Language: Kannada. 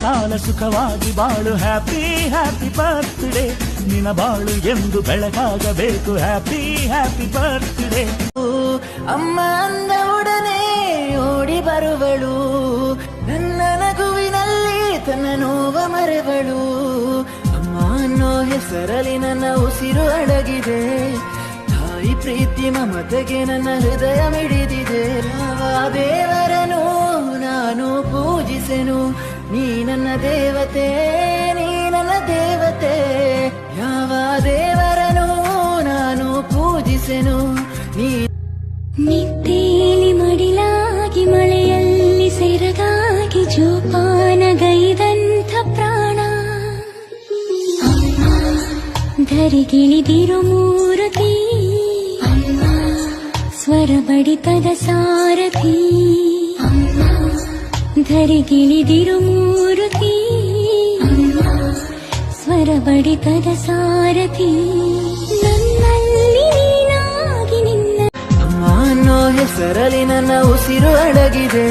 ಕಾಲ ಸುಖವಾಗಿ ಬಾಳು ಹ್ಯಾಪಿ ಹ್ಯಾಪಿ ಬರ್ತ್ಡೇ ನಿನ ಬಾಳು ಎಂದು ಬೆಳಕಾಗಬೇಕು. ಹ್ಯಾಪಿ ಹ್ಯಾಪಿ ಬರ್ತ್ಡೇ ಅಮ್ಮ ಅಂದ ಒಡನೆ ಓಡಿ ಬರುವಳು. ನನ್ನ ನಗುವಿನಲ್ಲಿ ತನ್ನ ನೋವ ಮರೆವಳು. ಅಮ್ಮ ಅನ್ನೋ ಹೆಸರಲ್ಲಿ ನನ್ನ ಉಸಿರು ಅಡಗಿದೆ. ತಾಯಿ ಪ್ರೀತಿ ಮಮತೆಗೆ ನನ್ನ ಹೃದಯ ಮಿಡಿದಿದೆ. ದೇವರನು ನಾನು ಪೂಜಿಸೆನು. ನೀ ನನ್ನ ದೇವತೆ, ನೀ ನನ್ನ ದೇವತೆ. ಯಾವ ದೇವರನು ನಾನು ಪೂಜಿಸೆನು? ನೀ ನಿದ್ದೇಲಿ ಮಡಿಲಾಗಿ ಮಳೆಯಲ್ಲಿ ಸೆರಗಾಗಿ ಜೋಪಾನಗೈದಂಥ ಪ್ರಾಣ. ಧರಿಗಿಳಿದಿರು ಮೂರತಿ. ಸ್ವರ ಬಡಿತದ ಸಾರಥಿ. ಧರಿಗಿಳಿದಿರು ಮೂರುತಿ ಸ್ವರ ಬಡಿತದ ಸಾರಥಿ. ನನ್ನಲ್ಲಿ ನಿನ್ನ ಅಮ್ಮ ಅನ್ನೋ ಹೆಸರಲ್ಲಿ ನನ್ನ ಉಸಿರು ಅಡಗಿದೆ.